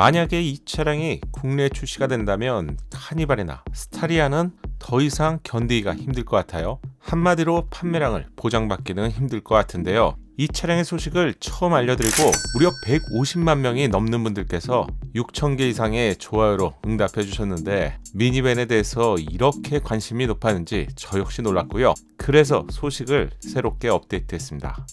만약에 이 차량이 국내에 출시가 된다면 카니발이나 스타리아는 더 이상 견디기가 힘들 것 같아요. 한마디로 판매량을 보장받기는 힘들 것 같은데요. 이 차량의 소식을 처음 알려드리고 무려 150만 명이 넘는 분들께서 6,000개 이상의 좋아요로 응답해 주셨는데 미니밴에 대해서 이렇게 관심이 높았는지 저 역시 놀랐고요. 그래서 소식을 새롭게 업데이트했습니다.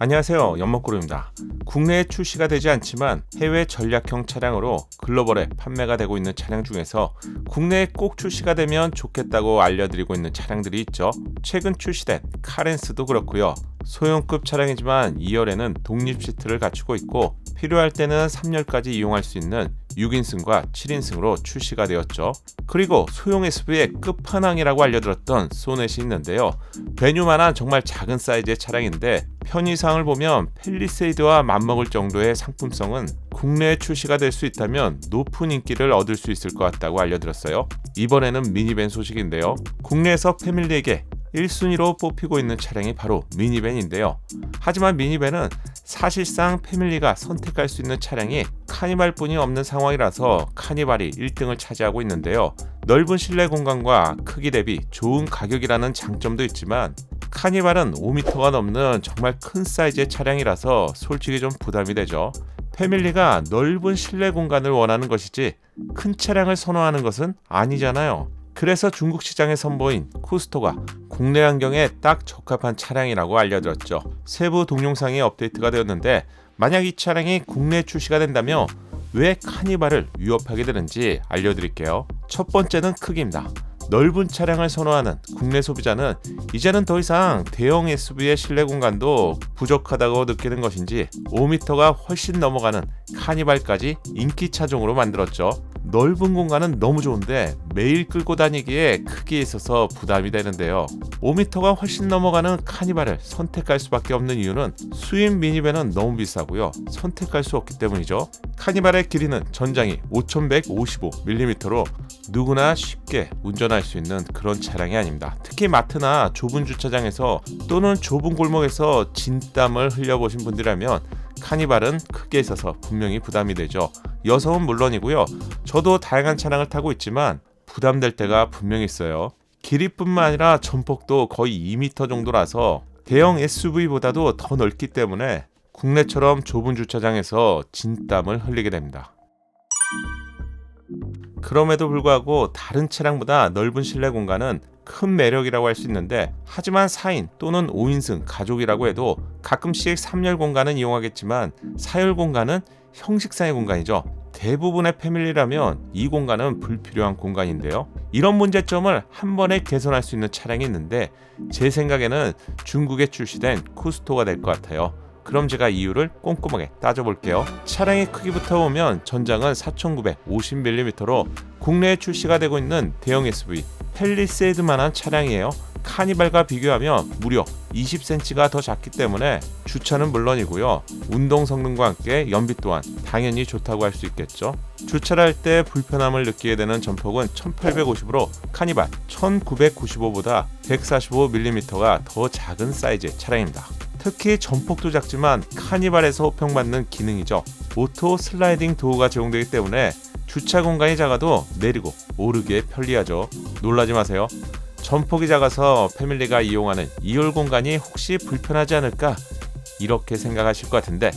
안녕하세요. 연목구루입니다. 국내에 출시가 되지 않지만 해외 전략형 차량으로 글로벌에 판매가 되고 있는 차량 중에서 국내에 꼭 출시가 되면 좋겠다고 알려드리고 있는 차량들이 있죠. 최근 출시된 카렌스도 그렇고요. 소형급 차량이지만 2열에는 독립 시트를 갖추고 있고 필요할 때는 3열까지 이용할 수 있는 6인승과 7인승으로 출시가 되었죠. 그리고 소형 SUV의 끝판왕이라고 알려들었던 소넷이 있는데요. 베뉴만한 정말 작은 사이즈의 차량인데 편의상을 보면 펠리세이드와 맞먹을 정도의 상품성은 국내에 출시가 될 수 있다면 높은 인기를 얻을 수 있을 것 같다고 알려들었어요. 이번에는 미니밴 소식인데요. 국내에서 패밀리에게 1순위로 뽑히고 있는 차량이 바로 미니밴인데요. 하지만 미니밴은 사실상 패밀리가 선택할 수 있는 차량이 카니발뿐이 없는 상황이라서 카니발이 1등을 차지하고 있는데요. 넓은 실내 공간과 크기 대비 좋은 가격이라는 장점도 있지만 카니발은 5m가 넘는 정말 큰 사이즈의 차량이라서 솔직히 좀 부담이 되죠. 패밀리가 넓은 실내 공간을 원하는 것이지 큰 차량을 선호하는 것은 아니잖아요. 그래서 중국 시장에 선보인 쿠스토가 국내 환경에 딱 적합한 차량이라고 알려드렸죠. 세부 동영상이 업데이트가 되었는데 만약 이 차량이 국내 출시가 된다면 왜 카니발을 위협하게 되는지 알려드릴게요. 첫 번째는 크기입니다. 넓은 차량을 선호하는 국내 소비자는 이제는 더 이상 대형 SUV의 실내 공간도 부족하다고 느끼는 것인지 5m가 훨씬 넘어가는 카니발까지 인기 차종으로 만들었죠. 넓은 공간은 너무 좋은데 매일 끌고 다니기에 크기에 있어서 부담이 되는데요. 5m가 훨씬 넘어가는 카니발을 선택할 수밖에 없는 이유는 수입 미니밴은 너무 비싸고요. 선택할 수 없기 때문이죠. 카니발의 길이는 전장이 5155mm로 누구나 쉽게 운전할 수 있는 그런 차량이 아닙니다. 특히 마트나 좁은 주차장에서 또는 좁은 골목에서 진땀을 흘려보신 분들이라면 카니발은 크게 있어서 분명히 부담이 되죠. 여성은 물론이고요. 저도 다양한 차량을 타고 있지만 부담될 때가 분명히 있어요. 길이뿐만 아니라 전폭도 거의 2m 정도라서 대형 SUV보다도 더 넓기 때문에 국내처럼 좁은 주차장에서 진땀을 흘리게 됩니다. 그럼에도 불구하고 다른 차량보다 넓은 실내 공간은 큰 매력이라고 할 수 있는데 하지만 4인 또는 5인승 가족이라고 해도 가끔씩 3열 공간은 이용하겠지만 4열 공간은 형식상의 공간이죠. 대부분의 패밀리라면 이 공간은 불필요한 공간인데요. 이런 문제점을 한 번에 개선할 수 있는 차량이 있는데 제 생각에는 중국에 출시된 쿠스토가 될 것 같아요. 그럼 제가 이유를 꼼꼼하게 따져볼게요. 차량의 크기부터 보면 전장은 4950mm로 국내에 출시가 되고 있는 대형 SUV 펠리세이드만한 차량이에요. 카니발과 비교하면 무려 20cm가 더 작기 때문에 주차는 물론이고요. 운동 성능과 함께 연비 또한 당연히 좋다고 할 수 있겠죠. 주차를 할 때 불편함을 느끼게 되는 전폭은 1850으로 카니발 1995보다 145mm가 더 작은 사이즈의 차량입니다. 특히 전폭도 작지만 카니발에서 호평받는 기능이죠. 오토 슬라이딩 도어가 제공되기 때문에 주차 공간이 작아도 내리고 오르기에 편리하죠. 놀라지 마세요. 전폭이 작아서 패밀리가 이용하는 2열 공간이 혹시 불편하지 않을까? 이렇게 생각하실 것 같은데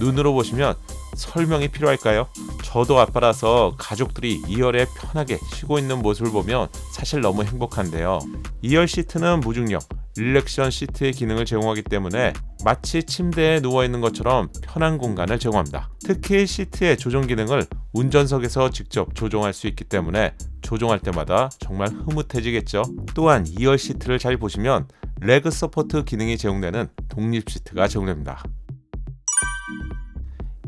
눈으로 보시면 설명이 필요할까요? 저도 아빠라서 가족들이 2열에 편하게 쉬고 있는 모습을 보면 사실 너무 행복한데요. 2열 시트는 무중력, 릴렉션 시트의 기능을 제공하기 때문에 마치 침대에 누워 있는 것처럼 편한 공간을 제공합니다. 특히 시트의 조정 기능을 운전석에서 직접 조정할 수 있기 때문에 조정할 때마다 정말 흐뭇해지겠죠. 또한 2열 시트를 잘 보시면 레그 서포트 기능이 제공되는 독립 시트가 제공됩니다.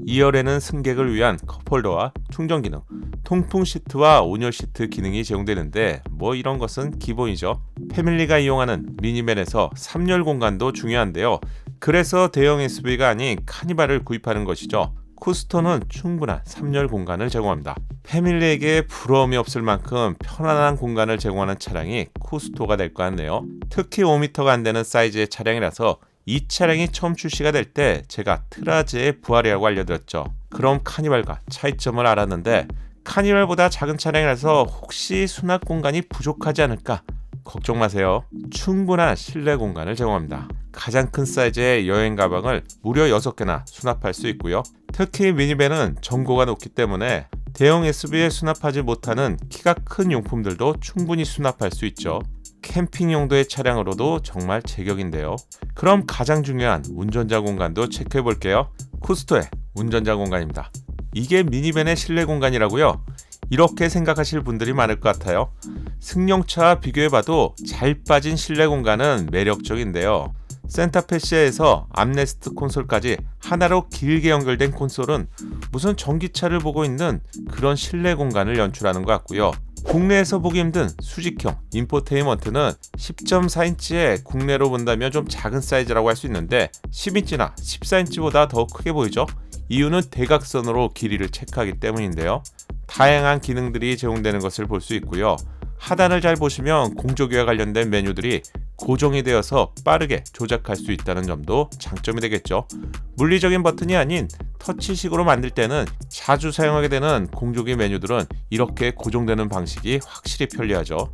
2열에는 승객을 위한 컵홀더와 충전 기능, 통풍 시트와 온열 시트 기능이 제공되는데 뭐 이런 것은 기본이죠. 패밀리가 이용하는 미니밴에서 3열 공간도 중요한데요. 그래서 대형 SUV가 아닌 카니발을 구입하는 것이죠. 쿠스토는 충분한 3열 공간을 제공합니다. 패밀리에게 부러움이 없을 만큼 편안한 공간을 제공하는 차량이 쿠스토가 될 것 같네요. 특히 5m가 안 되는 사이즈의 차량이라서 이 차량이 처음 출시가 될 때 제가 트라즈의 부활이라고 알려드렸죠. 그럼 카니발과 차이점을 알았는데 카니발보다 작은 차량이라서 혹시 수납 공간이 부족하지 않을까 걱정 마세요. 충분한 실내 공간을 제공합니다. 가장 큰 사이즈의 여행 가방을 무려 6개나 수납할 수 있고요. 특히 미니밴은 전고가 높기 때문에 대형 SUV에 수납하지 못하는 키가 큰 용품들도 충분히 수납할 수 있죠. 캠핑 용도의 차량으로도 정말 제격인데요. 그럼 가장 중요한 운전자 공간도 체크해 볼게요. 쿠스토의 운전자 공간입니다. 이게 미니밴의 실내 공간이라고요? 이렇게 생각하실 분들이 많을 것 같아요. 승용차와 비교해봐도 잘 빠진 실내 공간은 매력적인데요. 센터페시아에서 암레스트 콘솔까지 하나로 길게 연결된 콘솔은 무슨 전기차를 보고 있는 그런 실내 공간을 연출하는 것 같고요. 국내에서 보기 힘든 수직형 인포테인먼트는 10.4인치에 국내로 본다면 좀 작은 사이즈라고 할 수 있는데 10인치나 14인치보다 더 크게 보이죠? 이유는 대각선으로 길이를 체크하기 때문인데요. 다양한 기능들이 제공되는 것을 볼 수 있고요. 하단을 잘 보시면 공조기와 관련된 메뉴들이 고정이 되어서 빠르게 조작할 수 있다는 점도 장점이 되겠죠. 물리적인 버튼이 아닌 터치식으로 만들 때는 자주 사용하게 되는 공조기 메뉴들은 이렇게 고정되는 방식이 확실히 편리하죠.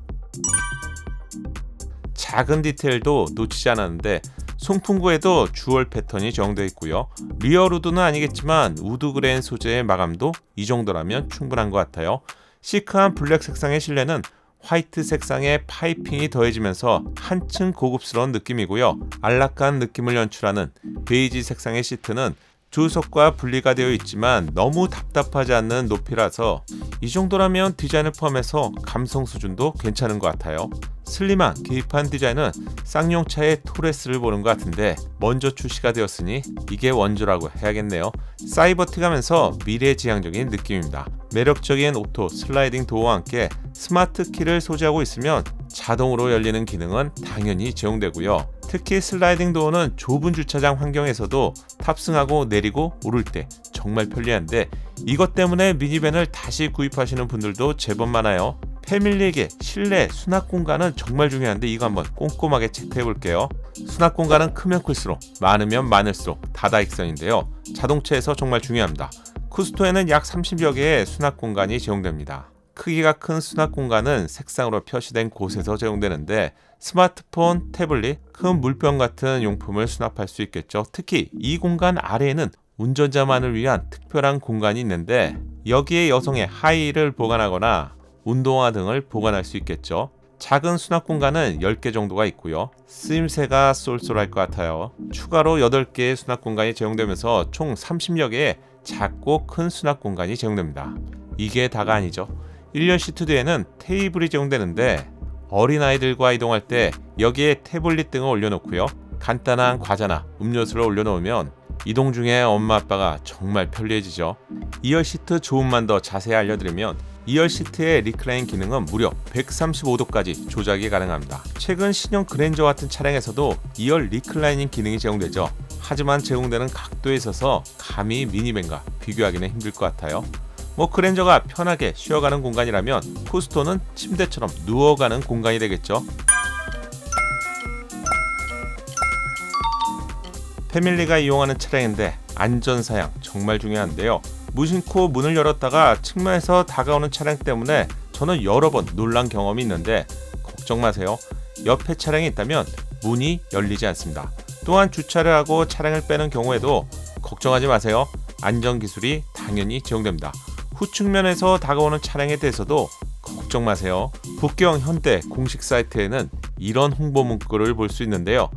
작은 디테일도 놓치지 않았는데 송풍구에도 주얼 패턴이 적용되어 있고요. 리얼 우드는 아니겠지만 우드 그레인 소재의 마감도 이 정도라면 충분한 것 같아요. 시크한 블랙 색상의 실내는 화이트 색상의 파이핑이 더해지면서 한층 고급스러운 느낌이고요. 안락한 느낌을 연출하는 베이지 색상의 시트는 주석과 분리가 되어 있지만 너무 답답하지 않는 높이라서 이 정도라면 디자인을 포함해서 감성 수준도 괜찮은 것 같아요. 슬림한 개입한 디자인은 쌍용차의 토레스를 보는 것 같은데 먼저 출시가 되었으니 이게 원조라고 해야겠네요. 사이버틱하면서 미래지향적인 느낌입니다. 매력적인 오토 슬라이딩 도어와 함께 스마트 키를 소지하고 있으면 자동으로 열리는 기능은 당연히 제공되고요. 특히 슬라이딩 도어는 좁은 주차장 환경에서도 탑승하고 내리고 오를 때 정말 편리한데 이것 때문에 미니밴을 다시 구입하시는 분들도 제법 많아요. 패밀리에게 실내 수납 공간은 정말 중요한데 이거 한번 꼼꼼하게 체크해 볼게요. 수납 공간은 크면 클수록 많으면 많을수록 다다익선인데요. 자동차에서 정말 중요합니다. 쿠스토에는 약 30여 개의 수납 공간이 제공됩니다. 크기가 큰 수납 공간은 색상으로 표시된 곳에서 제공되는데 스마트폰, 태블릿, 큰 물병 같은 용품을 수납할 수 있겠죠. 특히 이 공간 아래에는 운전자만을 위한 특별한 공간이 있는데 여기에 여성의 하이를 보관하거나 운동화 등을 보관할 수 있겠죠. 작은 수납 공간은 10개 정도가 있고요. 쓰임새가 쏠쏠할 것 같아요. 추가로 8개의 수납 공간이 제공되면서 총 30여 개의 작고 큰 수납 공간이 제공됩니다. 이게 다가 아니죠. 1년 시트 뒤에는 테이블이 제공되는데 어린아이들과 이동할 때 여기에 태블릿 등을 올려놓고요. 간단한 과자나 음료수를 올려놓으면 이동 중에 엄마 아빠가 정말 편리해지죠. 2열 시트 조금만 더 자세히 알려드리면 2열 시트의 리클라인 기능은 무려 135도까지 조작이 가능합니다. 최근 신형 그랜저 같은 차량에서도 2열 리클라이닝 기능이 제공되죠. 하지만 제공되는 각도에 있어서 감히 미니밴과 비교하기는 힘들 것 같아요. 뭐 그랜저가 편하게 쉬어가는 공간이라면 코스토는 침대처럼 누워가는 공간이 되겠죠. 패밀리가 이용하는 차량인데 안전사양 정말 중요한데요. 무심코 문을 열었다가 측면에서 다가오는 차량 때문에 저는 여러 번 놀란 경험이 있는데 걱정 마세요. 옆에 차량이 있다면 문이 열리지 않습니다. 또한 주차를 하고 차량을 빼는 경우에도 걱정하지 마세요. 안전 기술이 당연히 제공됩니다. 후측면에서 다가오는 차량에 대해서도 걱정 마세요. 북경 현대 공식 사이트에는 이런 홍보 문구를 볼 수 있는데요.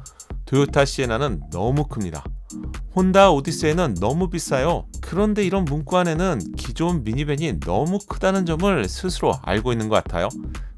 토요타 시에나는 너무 큽니다. 혼다 오디세이는 너무 비싸요. 그런데 이런 문구 안에는 기존 미니밴이 너무 크다는 점을 스스로 알고 있는 것 같아요.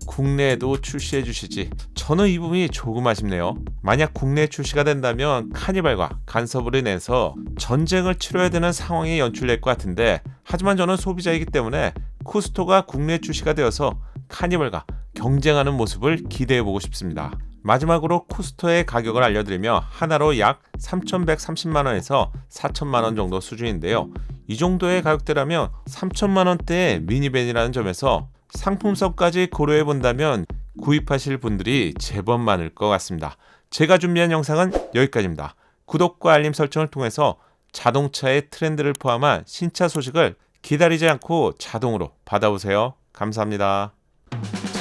국내에도 출시해 주시지. 저는 이 부분이 조금 아쉽네요. 만약 국내 출시가 된다면 카니발과 간섭을 인해서 전쟁을 치러야 되는 상황이 연출될 것 같은데 하지만 저는 소비자이기 때문에 쿠스토가 국내 출시가 되어서 카니발과 경쟁하는 모습을 기대해 보고 싶습니다. 마지막으로 쿠스토의 가격을 알려드리며 하나로 약 3,130만원에서 4천만원 정도 수준인데요. 이 정도의 가격대라면 3천만원대의 미니밴이라는 점에서 상품성까지 고려해 본다면 구입하실 분들이 제법 많을 것 같습니다. 제가 준비한 영상은 여기까지입니다. 구독과 알림 설정을 통해서 자동차의 트렌드를 포함한 신차 소식을 기다리지 않고 자동으로 받아보세요. 감사합니다.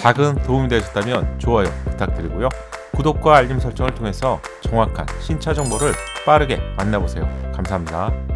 작은 도움이 되셨다면 좋아요 부탁드리고요. 구독과 알림 설정을 통해서 정확한 신차 정보를 빠르게 만나보세요. 감사합니다.